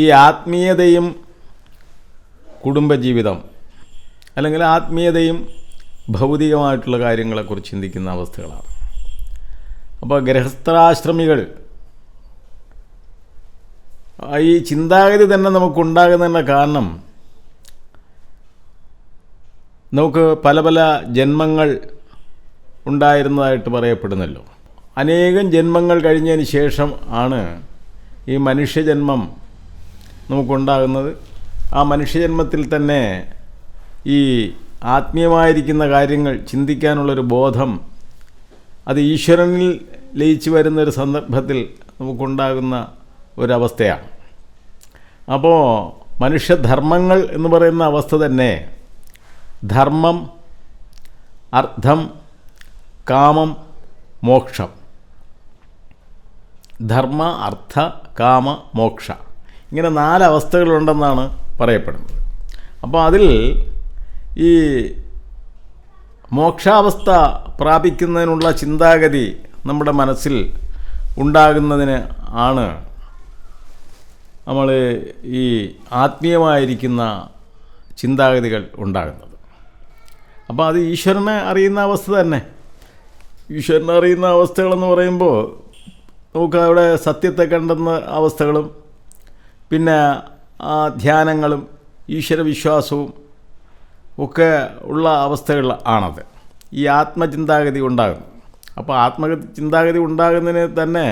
ഈ ആത്മീയതയും കുടുംബജീവിതം അല്ലെങ്കിൽ ആത്മീയതയും ഭൗതികമായിട്ടുള്ള കാര്യങ്ങളെക്കുറിച്ച് ചിന്തിക്കുന്ന അവസ്ഥകളാണ്. അപ്പോൾ ഗൃഹസ്ഥാശ്രമികൾ. ഈ ചിന്താഗതി തന്നെ നമുക്കുണ്ടാകുന്നതിന്റെ കാരണം നമുക്ക് പല പല ജന്മങ്ങൾ ഉണ്ടായിരുന്നതായിട്ട് പറയപ്പെടുന്നല്ലോ. അനേകം ജന്മങ്ങൾ കഴിഞ്ഞതിന് ശേഷം ആണ് ഈ മനുഷ്യജന്മം നമുക്കുണ്ടാകുന്നത്. ആ മനുഷ്യജന്മത്തിൽ തന്നെ ഈ ആത്മീയമായിരിക്കുന്ന കാര്യങ്ങൾ ചിന്തിക്കാനുള്ളൊരു ബോധം അത് ഈശ്വരനിൽ ലയിച്ചു വരുന്ന ഒരു സന്ദർഭത്തിൽ നമുക്കുണ്ടാകുന്ന ഒരവസ്ഥയാണ്. അപ്പോൾ മനുഷ്യധർമ്മങ്ങൾ എന്ന് പറയുന്ന അവസ്ഥ തന്നെ ധർമ്മം അർത്ഥം കാമം മോക്ഷം. ധർമ്മ അർത്ഥ കാമ മോക്ഷ. ഇങ്ങനെ നാല് അവസ്ഥകളുണ്ടെന്നാണ് പറയപ്പെടുന്നത്. അപ്പോൾ അതിൽ ഈ മോക്ഷാവസ്ഥ പ്രാപിക്കുന്നതിനുള്ള ചിന്താഗതി നമ്മുടെ മനസ്സിൽ ഉണ്ടാകുന്നതിന് ആണ്. നമ്മൾ ഈ ആത്മീയമായിരിക്കുന്ന ചിന്താഗതികൾ ഉണ്ടാകുന്നത്. അപ്പോൾ അത് ഈശ്വരനെ അറിയുന്ന അവസ്ഥ തന്നെ. ഈശ്വരനെ അറിയുന്ന അവസ്ഥകളെന്ന് പറയുമ്പോൾ നമുക്ക് അവിടെ സത്യത്തെ കണ്ടെന്ന അവസ്ഥകളും പിന്നെ ധ്യാനങ്ങളും ഈശ്വരവിശ്വാസവും ഒക്കെ ഉള്ള അവസ്ഥകൾ ആണത്. ഈ ആത്മചിന്താഗതി ഉണ്ടാകുന്നു. അപ്പോൾ ആത്മചിന്താഗതി ഉണ്ടാകുന്നതിന് തന്നെ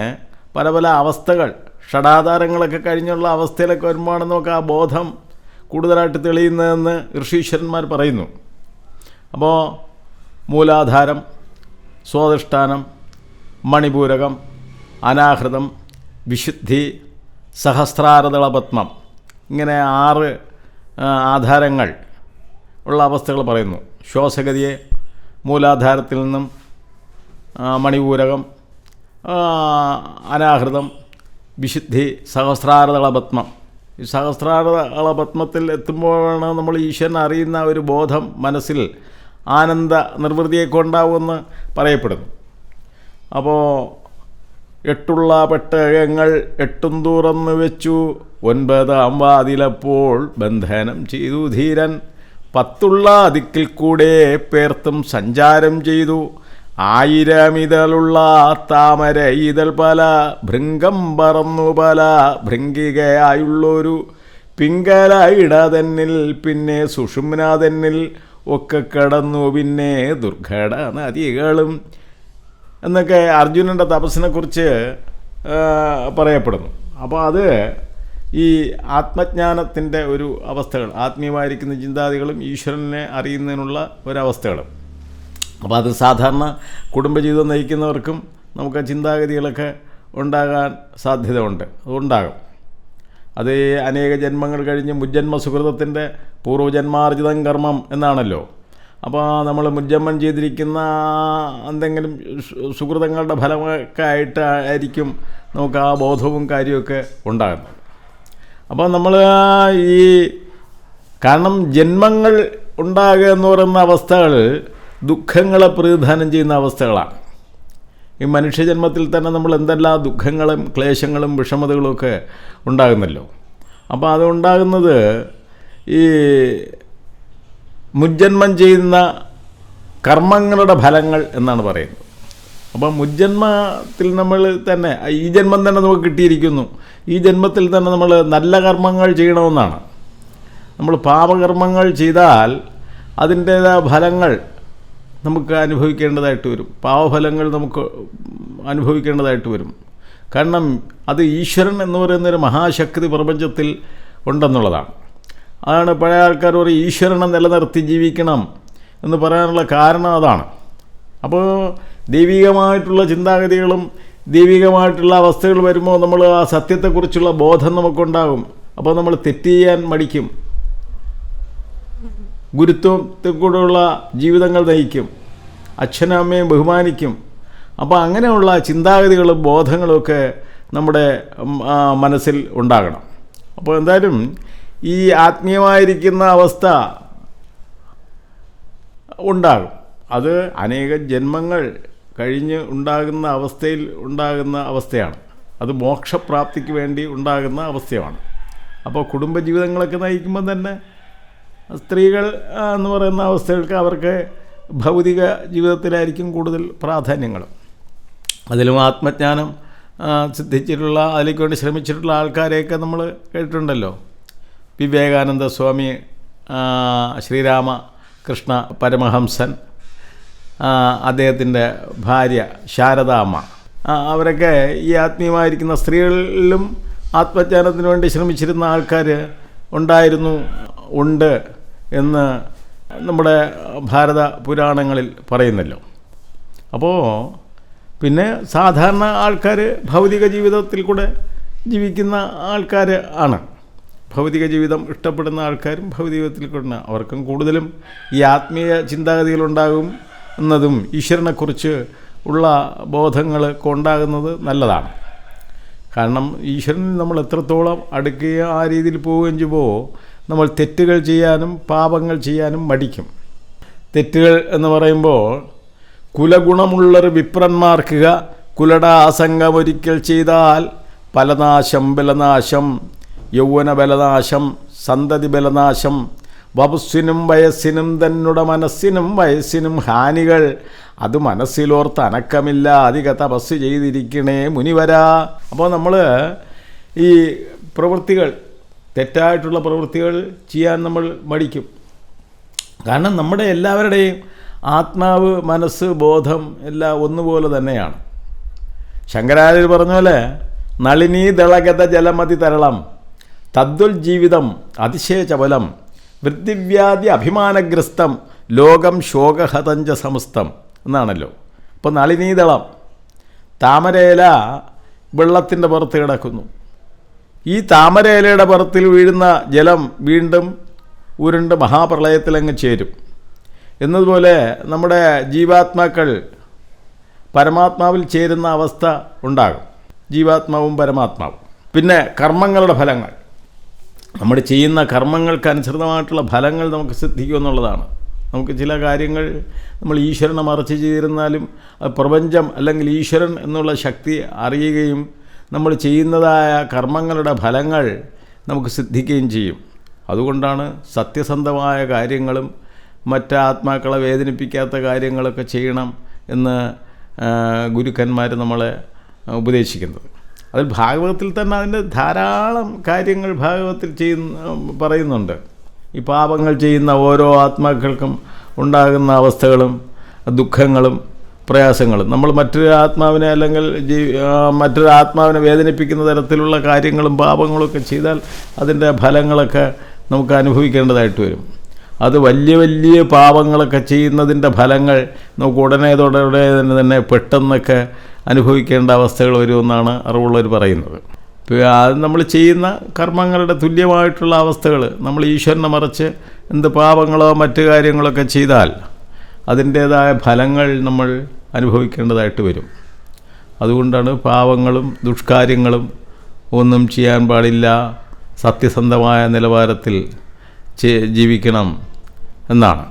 പല പല അവസ്ഥകൾ ഷടാധാരങ്ങളൊക്കെ കഴിഞ്ഞുള്ള അവസ്ഥയിലൊക്കെ വരുമ്പോഴാണ് നമുക്ക് ആ ബോധം കൂടുതലായിട്ട് തെളിയുന്നതെന്ന് ഋഷീശ്വരന്മാർ പറയുന്നു. അപ്പോൾ മൂലാധാരം സ്വാധിഷ്ഠാനം മണിപൂരകം അനാഹൃതം വിശുദ്ധി സഹസ്രാരതളപത്മം ഇങ്ങനെ ആറ് ആധാരങ്ങൾ ഉള്ള അവസ്ഥകൾ പറയുന്നു. ശ്വാസഗതിയെ മൂലാധാരത്തിൽ നിന്നും മണിപൂരകം അനാഹൃതം വിശുദ്ധി സഹസ്രാരതളപത്മം ഈ സഹസ്രാരതളപത്മത്തിൽ എത്തുമ്പോഴാണ് നമ്മൾ ഈശ്വരനെ അറിയുന്ന ഒരു ബോധം മനസ്സിൽ ആനന്ദ നിർവൃതിയൊക്കെ പറയപ്പെടുന്നു. അപ്പോൾ എട്ടുള്ള പെട്ടകങ്ങൾ എട്ടും തുറന്നു വെച്ചു ഒൻപതാം വാതിലപ്പോൾ ബന്ധനം ചെയ്തു ധീരൻ. പത്തുള്ള അതിക്കിൽ കൂടെ പേർത്തും സഞ്ചാരം ചെയ്തു. ആയിരമിതളുള്ള താമര ഇതൾ പല ഭൃംഗം പറന്നു പല ഭൃംഗികയായുള്ളൊരു പിങ്കല ഇടതന്നിൽ പിന്നെ സുഷുമ്നാതന്നിൽ ഒക്കെ കടന്നു പിന്നെ ദുർഘട നദികളും. എന്നൊക്കെ അർജുനന്റെ തപസ്സിനെക്കുറിച്ച് പറയപ്പെടുന്നു. അപ്പോൾ അത് ഈ ആത്മജ്ഞാനത്തിന്റെ ഒരു അവസ്ഥകൾ ആത്മീയമായിരിക്കുന്ന ചിന്താതികളും ഈശ്വരനെ അറിയുന്നതിനുള്ള ഒരവസ്ഥകളും. അപ്പോൾ അത് സാധാരണ കുടുംബജീവിതം നയിക്കുന്നവർക്കും നമുക്ക് ചിന്താഗതികളൊക്കെ ഉണ്ടാകാൻ സാധ്യത ഉണ്ട് അതുണ്ടാകും. അത് അനേക ജന്മങ്ങൾ കഴിഞ്ഞ് മുജ്ജന്മ സുഹൃതത്തിന്റെ പൂർവജന്മാർജിതം കർമ്മം എന്നാണല്ലോ. അപ്പോൾ നമ്മൾ മുജ്ജന്മം ചെയ്തിരിക്കുന്ന എന്തെങ്കിലും സുഹൃതങ്ങളുടെ ഫലമൊക്കെ ആയിട്ട് ആയിരിക്കും നമുക്ക് ആ ബോധവും കാര്യമൊക്കെ ഉണ്ടാകുന്നത്. അപ്പോൾ നമ്മൾ ഈ കാരണം ജന്മങ്ങൾ ഉണ്ടാകുക എന്ന് പറയുന്ന അവസ്ഥകൾ ദുഃഖങ്ങളെ പ്രതിദാനം ചെയ്യുന്ന അവസ്ഥകളാണ്. ഈ മനുഷ്യജന്മത്തിൽ തന്നെ നമ്മൾ എന്തെല്ലാം ദുഃഖങ്ങളും ക്ലേശങ്ങളും വിഷമതകളും ഒക്കെ ഉണ്ടാകുന്നല്ലോ. അപ്പോൾ അതുണ്ടാകുന്നത് ഈ മുജ്ജന്മം ചെയ്യുന്ന കർമ്മങ്ങളുടെ ഫലങ്ങൾ എന്നാണ് പറയുന്നത്. അപ്പം മുജ്ജന്മത്തിൽ നമ്മൾ തന്നെ ഈ ജന്മം തന്നെ നമുക്ക് കിട്ടിയിരിക്കുന്നു. ഈ ജന്മത്തിൽ തന്നെ നമ്മൾ നല്ല കർമ്മങ്ങൾ ചെയ്യണമെന്നാണ്. നമ്മൾ പാപകർമ്മങ്ങൾ ചെയ്താൽ അതിന്റേതായ ഫലങ്ങൾ നമുക്ക് അനുഭവിക്കേണ്ടതായിട്ട് വരും. പാവഫലങ്ങൾ നമുക്ക് അനുഭവിക്കേണ്ടതായിട്ട് വരും. കാരണം അത് ഈശ്വരൻ എന്ന് പറയുന്നൊരു മഹാശക്തി പ്രപഞ്ചത്തിൽ ഉണ്ടെന്നുള്ളതാണ്. അതാണ് പഴയ ആൾക്കാർ പറയും ഈശ്വരനെ നിലനിർത്തി ജീവിക്കണം എന്ന് പറയാനുള്ള കാരണം അതാണ്. അപ്പോൾ ദൈവികമായിട്ടുള്ള ചിന്താഗതികളും ദൈവികമായിട്ടുള്ള അവസ്ഥകൾ വരുമ്പോൾ നമ്മൾ ആ സത്യത്തെക്കുറിച്ചുള്ള ബോധം നമുക്കുണ്ടാകും. അപ്പോൾ നമ്മൾ തെറ്റ് ചെയ്യാൻ മടിക്കും. ഗുരുത്വത്തിൽ കൂടെയുള്ള ജീവിതങ്ങൾ നയിക്കും. അച്ഛനും അമ്മയും ബഹുമാനിക്കും. അപ്പോൾ അങ്ങനെയുള്ള ചിന്താഗതികളും ബോധങ്ങളുമൊക്കെ നമ്മുടെ മനസ്സിൽ ഉണ്ടാകണം. അപ്പോൾ എന്തായാലും ഈ ആത്മീയമായിരിക്കുന്ന അവസ്ഥ ഉണ്ടാകും. അത് അനേക ജന്മങ്ങൾ കഴിഞ്ഞ് ഉണ്ടാകുന്ന അവസ്ഥയിൽ ഉണ്ടാകുന്ന അവസ്ഥയാണ്. അത് മോക്ഷപ്രാപ്തിക്ക് വേണ്ടി ഉണ്ടാകുന്ന അവസ്ഥയാണ്. അപ്പോൾ കുടുംബജീവിതങ്ങളൊക്കെ നയിക്കുമ്പോൾ തന്നെ സ്ത്രീകൾ എന്ന് പറയുന്ന അവസ്ഥകൾക്ക് അവർക്ക് ഭൗതിക ജീവിതത്തിലായിരിക്കും കൂടുതൽ പ്രാധാന്യങ്ങൾ. അതിലും ആത്മജ്ഞാനം സിദ്ധിച്ചിട്ടുള്ള അതിലേക്ക് വേണ്ടി ശ്രമിച്ചിട്ടുള്ള ആൾക്കാരെയൊക്കെ നമ്മൾ കേട്ടിട്ടുണ്ടല്ലോ. വിവേകാനന്ദ സ്വാമി ശ്രീരാമ കൃഷ്ണ പരമഹംസൻ അദ്ദേഹത്തിന്റെ ഭാര്യ ശാരദാമ്മ. അവരൊക്കെ ഈ ആത്മീയമായിരിക്കുന്ന സ്ത്രീകളിലും ആത്മജ്ഞാനത്തിന് വേണ്ടി ശ്രമിച്ചിരുന്ന ആൾക്കാർ ഉണ്ടായിരുന്നു ഉണ്ട് എന്ന് നമ്മുടെ ഭാരത പുരാണങ്ങളിൽ പറയുന്നല്ലോ. അപ്പോൾ പിന്നെ സാധാരണ ആൾക്കാർ ഭൗതിക ജീവിതത്തിൽ കൂടെ ജീവിക്കുന്ന ആൾക്കാർ ആണ്. ഭൗതിക ജീവിതം ഇഷ്ടപ്പെടുന്ന ആൾക്കാരും ഭൗതിക ജീവിതത്തിൽ കൂടെ അവർക്കും കൂടുതലും ഈ ആത്മീയ ചിന്താഗതികളുണ്ടാകും എന്നതും ഈശ്വരനെക്കുറിച്ച് ഉള്ള ബോധങ്ങൾ കൊണ്ടാകുന്നത് നല്ലതാണ്. കാരണം ഈശ്വരൻ നമ്മൾ എത്രത്തോളം അടുക്കുകയോ ആ രീതിയിൽ പോവുകയും ചെയ്യുമ്പോൾ നമ്മൾ തെറ്റുകൾ ചെയ്യാനും പാപങ്ങൾ ചെയ്യാനും മടിക്കും. തെറ്റുകൾ എന്ന് പറയുമ്പോൾ കുലഗുണമുള്ളൊരു വിപ്രന്മാർക്കുക കുലട ആസംഗമൊരിക്കൽ ചെയ്താൽ പലനാശം ബലനാശം യൗവന ബലനാശം സന്തതി ബലനാശം വപുസ്സിനും വയസ്സിനും തന്നുട മനസ്സിനും വയസ്സിനും ഹാനികൾ. അത് മനസ്സിലോർത്ത് അനക്കമില്ല. അധിക തപസ് ചെയ്തിരിക്കണേ മുനിവരാ. അപ്പോൾ നമ്മൾ ഈ പ്രവൃത്തികൾ തെറ്റായിട്ടുള്ള പ്രവൃത്തികൾ ചെയ്യാൻ നമ്മൾ മടിക്കും. കാരണം നമ്മുടെ എല്ലാവരുടെയും ആത്മാവ് മനസ്സ് ബോധം എല്ലാം ഒന്നുപോലെ തന്നെയാണ്. ശങ്കരാചാര്യർ പറഞ്ഞ പോലെ നളിനീ ദളഗത ജലമതി തരളം തദ്വൽ ജീവിതം അതിശയ ചപലം വൃദ്ധിവ്യാധി അഭിമാനഗ്രസ്തം ലോകം ശോകഹതഞ്ച സമസ്തം എന്നാണല്ലോ. അപ്പോൾ നളിനീതളം താമരയില വെള്ളത്തിന്റെ പുറത്ത് കിടക്കുന്നു. ഈ താമരയിലയുടെ പുറത്തിൽ വീഴുന്ന ജലം വീണ്ടും ഉരുണ്ട് മഹാപ്രളയത്തിലങ്ങ് ചേരും. എന്നതുപോലെ നമ്മുടെ ജീവാത്മാക്കൾ പരമാത്മാവിൽ ചേരുന്ന അവസ്ഥ ഉണ്ടാകും. ജീവാത്മാവും പരമാത്മാവും. പിന്നെ കർമ്മങ്ങളുടെ ഫലങ്ങൾ. നമ്മൾ ചെയ്യുന്ന കർമ്മങ്ങൾക്ക് കർമ്മങ്ങൾക്കനുസൃതമായിട്ടുള്ള ഫലങ്ങൾ നമുക്ക് സിദ്ധിക്കും എന്നുള്ളതാണ്. നമുക്ക് ചില കാര്യങ്ങൾ നമ്മൾ ഈശ്വരനെ മറച്ച് ചെയ്തിരുന്നാലും പ്രപഞ്ചം അല്ലെങ്കിൽ ഈശ്വരൻ എന്നുള്ള ശക്തി അറിയുകയും നമ്മൾ ചെയ്യുന്നതായ കർമ്മങ്ങളുടെ ഫലങ്ങൾ നമുക്ക് സിദ്ധിക്കുകയും ചെയ്യും. അതുകൊണ്ടാണ് സത്യസന്ധമായ കാര്യങ്ങളും മറ്റ് ആത്മാക്കളെ വേദനിപ്പിക്കാത്ത കാര്യങ്ങളൊക്കെ ചെയ്യണം എന്ന് ഗുരുക്കന്മാർ നമ്മളെ ഉപദേശിക്കുന്നത്. അതിൽ ഭാഗവതത്തിൽ തന്നെ അതിന്റെ ധാരാളം കാര്യങ്ങൾ ഭാഗവതത്തിൽ ചെയ്യുന്ന പറയുന്നുണ്ട്. ഈ പാപങ്ങൾ ചെയ്യുന്ന ഓരോ ആത്മാക്കൾക്കും ഉണ്ടാകുന്ന അവസ്ഥകളും ദുഃഖങ്ങളും പ്രയാസങ്ങളും. നമ്മൾ മറ്റൊരു ആത്മാവിനെ അല്ലെങ്കിൽ ജീ മറ്റൊരു ആത്മാവിനെ വേദനിപ്പിക്കുന്ന തരത്തിലുള്ള കാര്യങ്ങളും പാപങ്ങളൊക്കെ ചെയ്താൽ അതിന്റെ ഫലങ്ങളൊക്കെ നമുക്ക് അനുഭവിക്കേണ്ടതായിട്ട് വരും. അത് വലിയ വലിയ പാപങ്ങളൊക്കെ ചെയ്യുന്നതിന്റെ ഫലങ്ങൾ നമുക്ക് ഉടനെ തുടരെ തന്നെ പെട്ടെന്നൊക്കെ അനുഭവിക്കേണ്ട അവസ്ഥകൾ വരുമെന്നാണ് അറിവുള്ളവർ പറയുന്നത്. അത് നമ്മൾ ചെയ്യുന്ന കർമ്മങ്ങളുടെ തുല്യമായിട്ടുള്ള അവസ്ഥകൾ നമ്മൾ ഈശ്വരനെ മറിച്ച് എന്ത് പാപങ്ങളോ മറ്റു കാര്യങ്ങളൊക്കെ ചെയ്താൽ അതിന്റേതായ ഫലങ്ങൾ നമ്മൾ അനുഭവിക്കേണ്ടതായിട്ട് വരും. അതുകൊണ്ടാണ് പാവങ്ങളും ദുഷ്കാര്യങ്ങളും ഒന്നും ചെയ്യാൻ പാടില്ല സത്യസന്ധമായ നിലവാരത്തിൽ ജീവിക്കണം എന്നാണ്.